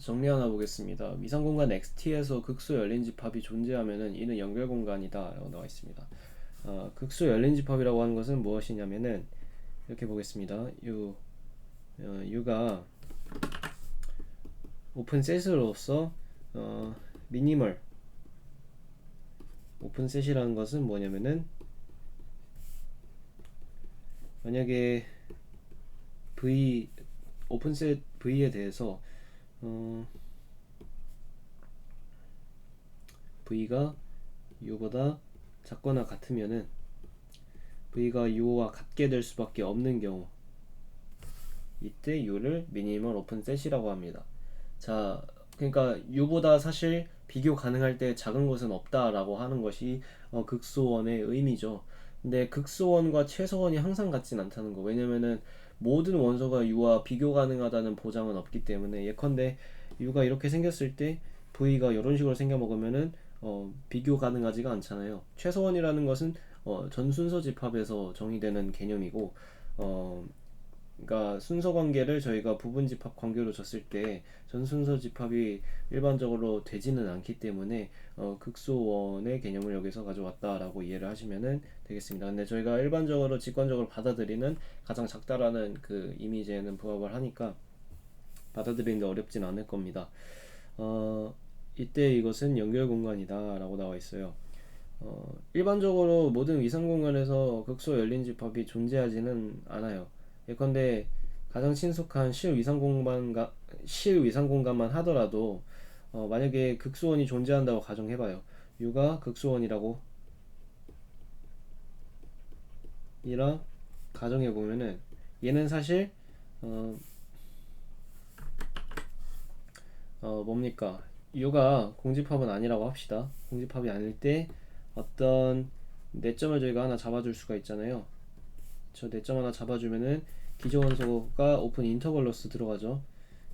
정리 하나 보겠습니다. 미상 공간 XT에서 극소 열린 집합이 존재하면은 이는 연결 공간이다라고 나와 있습니다. 어, 극소 열린 집합이라고 하는 것은 무엇이냐면은 이렇게 보겠습니다. U 어, U가 오픈 셋으로서 어, 미니멀 오픈 셋이라는 것은 뭐냐면은 만약에 V 오픈 셋 V에 대해서 어, V가 U보다 작거나 같으면은 V가 U와 같게 될 수밖에 없는 경우 이때 U를 미니멀 오픈 셋이라고 합니다. 자, 그러니까 U보다 사실 비교 가능할 때 작은 것은 없다라고 하는 것이 어, 극소원의 의미죠. 근데 극소원과 최소원이 항상 같진 않다는 거. 왜냐면은 모든 원소가 U와 비교 가능하다는 보장은 없기 때문에 예컨대 U가 이렇게 생겼을 때 V가 이런 식으로 생겨 먹으면은 어, 비교 가능하지가 않잖아요. 최소원이라는 것은 어, 전 순서 집합에서 정의되는 개념이고 어, 그러니까 순서 관계를 저희가 부분 집합 관계로 줬을 때 전 순서 집합이 일반적으로 되지는 않기 때문에 어, 극소원의 개념을 여기서 가져왔다라고 이해를 하시면 되겠습니다. 근데 저희가 일반적으로 직관적으로 받아들이는 가장 작다라는 그 이미지에는 부합을 하니까 받아들이는데 어렵진 않을 겁니다. 어, 이때 이것은 연결 공간이다라고 나와 있어요. 어, 일반적으로 모든 위상 공간에서 극소 열린 집합이 존재하지는 않아요. 예컨대 가장 친숙한 실 위상 공간가 실 위상 공간만 하더라도 어, 만약에 극소원이 존재한다고 가정해봐요. U가 극소원이라고 이라 가정해 보면은 얘는 사실 어, 어 뭡니까 U가 공집합은 아니라고 합시다. 공집합이 아닐 때 어떤 내점을 저희가 하나 잡아줄 수가 있잖아요. 저 내점 하나 잡아주면은 기저 원소가 오픈 인터벌러스 들어가죠.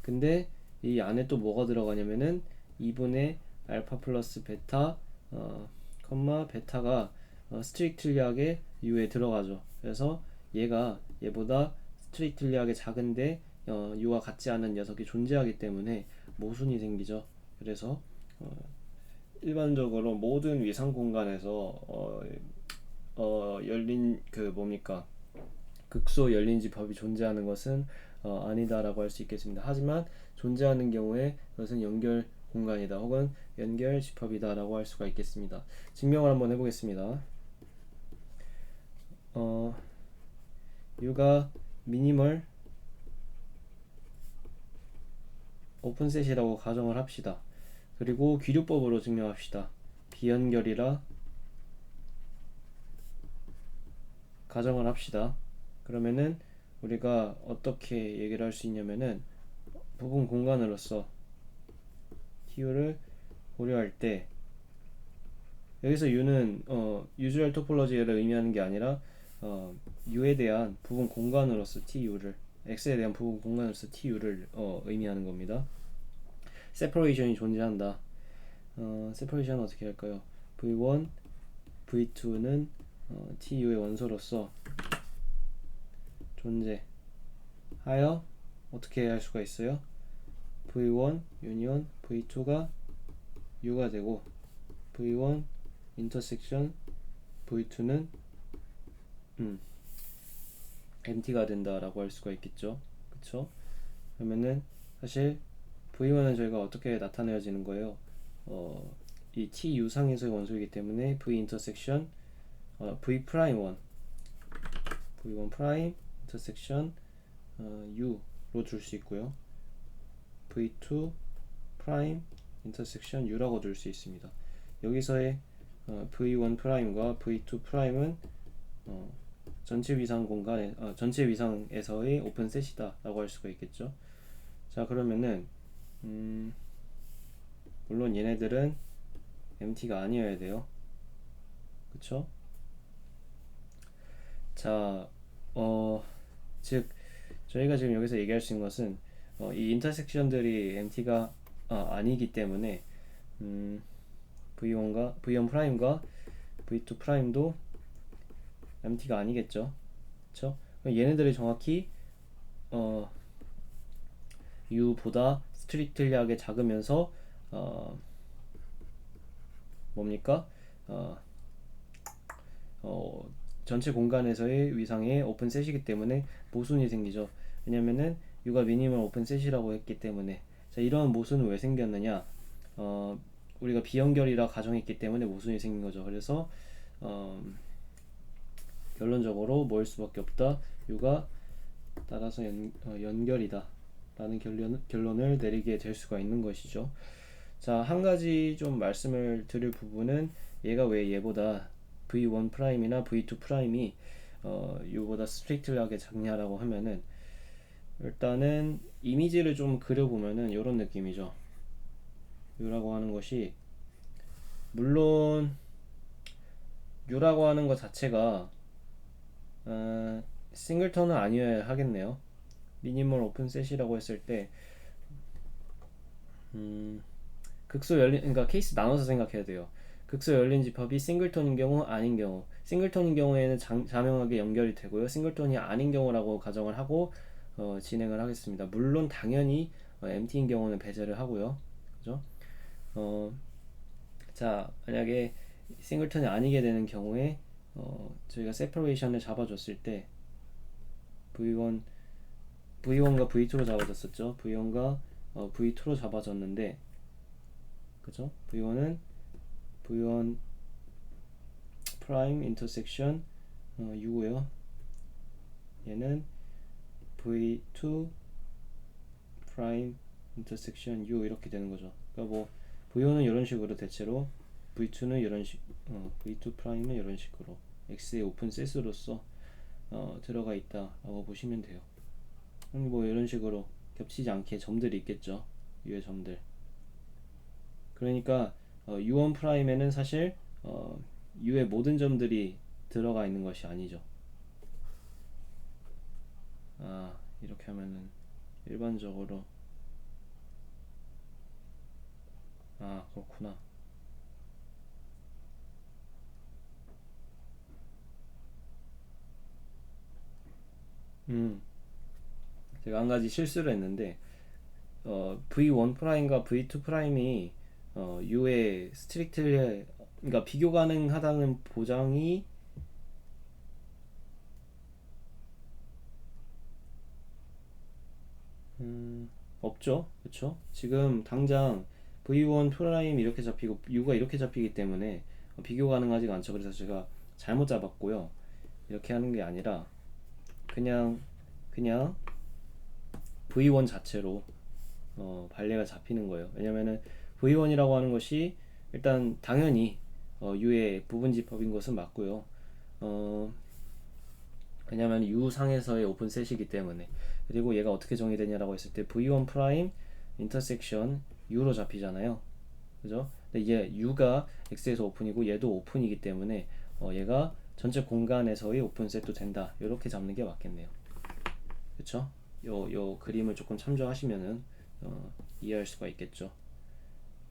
근데 이 안에 또 뭐가 들어가냐면은 2분의 알파 플러스 베타 어, 컴마 베타가 어, 스트릭틀리하게 U에 들어가죠. 그래서 얘가 얘보다 스트릭틀리하게 작은데 어, U와 같지 않은 녀석이 존재하기 때문에 모순이 생기죠. 그래서 어, 일반적으로 모든 위상 공간에서 어, 어, 열린 그 뭡니까 극소 열린 집합이 존재하는 것은 어, 아니다라고 할 수 있겠습니다. 하지만 존재하는 경우에 그것은 연결 공간이다 혹은 연결 집합이다라고 할 수가 있겠습니다. 증명을 한번 해보겠습니다. 어, U가 미니멀 오픈셋이라고 가정을 합시다. 그리고 귀류법으로 증명합시다. 비연결이라 가정을 합시다. 그러면은 우리가 어떻게 얘기를 할 수 있냐면은 부분 공간으로서 Q를 고려할 때 여기서 U는 어, 유주얼 토폴로지를 의미하는 게 아니라 어, U에 대한 부분 공간으로서 TU를 X에 대한 부분 공간으로서 TU를 어, 의미하는 겁니다. 세퍼레이션이 존재한다. 어, 세퍼레이션 어떻게 할까요? V1, V2는 어, TU의 원소로서 존재하여 어떻게 할 수가 있어요? V1 유니온 V2가 U가 되고 V1 인터섹션 V2는 음, MT가 된다라고 할 수가 있겠죠. 그쵸? 그러면은 사실 V1은 저희가 어떻게 나타내어지는 거예요? 어, 이 T 유상에서의 원소이기 때문에 V 인터섹션 어, V 프라임 1 V1 프라임 인터섹션 어, U로 줄 수 있고요. V2 프라임 인터섹션 U라고 줄 수 있습니다. 여기서의 어, V1 프라임과 V2 프라임은 어, 전체 위상 공간에 어, 전체 위상에서의 오픈 셋이다라고 할 수가 있겠죠. 자 그러면은 음, 물론 얘네들은 MT가 아니어야 돼요. 그쵸? 자, 어, 즉, 저희가 지금 여기서 얘기할 수 있는 것은, 어, 이 인터섹션들이 MT가 어, 아니기 때문에, 음, V1과, V1 프라임과 V2 프라임도 MT가 아니겠죠. 그럼 얘네들이 정확히, 어, U보다 스트릭틀리하게 작으면서 어, 뭡니까? 어, 어, 전체 공간에서의 위상의 오픈셋이기 때문에 모순이 생기죠. 왜냐면은 U가 미니멀 오픈셋이라고 했기 때문에 자 이런 모순은 왜 생겼느냐? 어, 우리가 비연결이라 가정했기 때문에 모순이 생긴 거죠. 그래서 어, 결론적으로 뭐일 수밖에 없다. U가 따라서 연, 어, 연결이다. 라는 결론, 결론을 내리게 될 수가 있는 것이죠. 자, 한 가지 좀 말씀을 드릴 부분은 얘가 왜 얘보다 V1 프라임이나 V2 프라임이 어, U보다 스트릭트하게 작냐라고 하면은 일단은 이미지를 좀 그려보면은 이런 느낌이죠. U라고 하는 것이 물론 U라고 하는 것 자체가 어, 싱글턴은 아니어야 하겠네요. 미니멀 오픈 셋이라고 했을 때 음, 극소 열린 그러니까 케이스 나눠서 생각해야 돼요. 극소 열린 집합이 싱글턴인 경우 아닌 경우 싱글턴인 경우에는 장, 자명하게 연결이 되고요. 싱글턴이 아닌 경우라고 가정을 하고 어, 진행을 하겠습니다. 물론 당연히 어, MT인 경우는 배제를 하고요. 그죠? 어, 자 만약에 싱글턴이 아니게 되는 경우에 어, 저희가 세퍼레이션을 잡아줬을 때 V1 V1과 V2로 잡아줬었죠. V1과 어, V2로 잡아줬는데 그죠? V1은 V1 프라임 인터섹션 어, U고요. 얘는 V2 프라임 인터섹션 U 이렇게 되는 거죠. 그러니까 뭐 V1은 이런 식으로 대체로 V2는 이런 식, 어, V2 프라임은 이런 식으로 X의 오픈 셋으로서 어, 들어가 있다라고 보시면 돼요. 음, 뭐 이런 식으로 겹치지 않게 점들이 있겠죠. U의 점들. 그러니까 어, U1 프라임에는 사실 어, U의 모든 점들이 들어가 있는 것이 아니죠. 아 이렇게 하면은 일반적으로 아 그렇구나. 음 제가 한 가지 실수를 했는데 어, V1 프라임과 V2 프라임이 어, U의 스트릭트 그러니까 비교 가능하다는 보장이 음, 없죠. 그렇죠? 지금 당장 V1 프라임 이렇게 잡히고 U가 이렇게 잡히기 때문에 어, 비교 가능하지가 않죠. 그래서 제가 잘못 잡았고요. 이렇게 하는 게 아니라 그냥 그냥 V1 자체로 어, 발레가 잡히는 거예요. 왜냐면은 V1이라고 하는 것이 일단 당연히 어, U의 부분집합인 것은 맞고요. 어, 왜냐면 U 상에서의 오픈 셋이기 때문에 그리고 얘가 어떻게 정의되냐라고 했을 때 V1 프라임 인터섹션 U로 잡히잖아요. 그죠? 근데 얘 U가 X에서 오픈이고 얘도 오픈이기 때문에 어, 얘가 전체 공간에서의 오픈 셋도 된다. 이렇게 잡는 게 맞겠네요. 그쵸? 요, 요 그림을 조금 참조하시면은 어, 이해할 수가 있겠죠.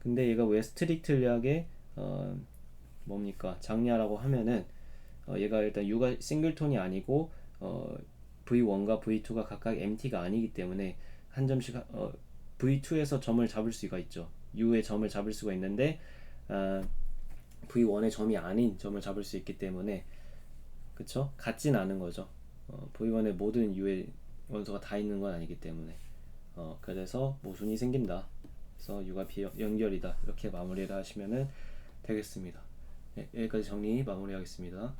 근데 얘가 왜 스트릭틀리하게 어, 뭡니까 장냐라고 하면은 어, 얘가 일단 U가 싱글톤이 아니고 어, V1과 V2가 각각 MT가 아니기 때문에 한 점씩 어, V2에서 점을 잡을 수가 있죠. U의 점을 잡을 수가 있는데 어, V1의 점이 아닌 점을 잡을 수 있기 때문에 그쵸? 같진 않은 거죠. 어, V1의 모든 U의 원소가 다 있는 건 아니기 때문에 어, 그래서 모순이 생긴다. 그래서 U가 비연결이다. 이렇게 마무리를 하시면 되겠습니다. 네, 여기까지 정리 마무리하겠습니다.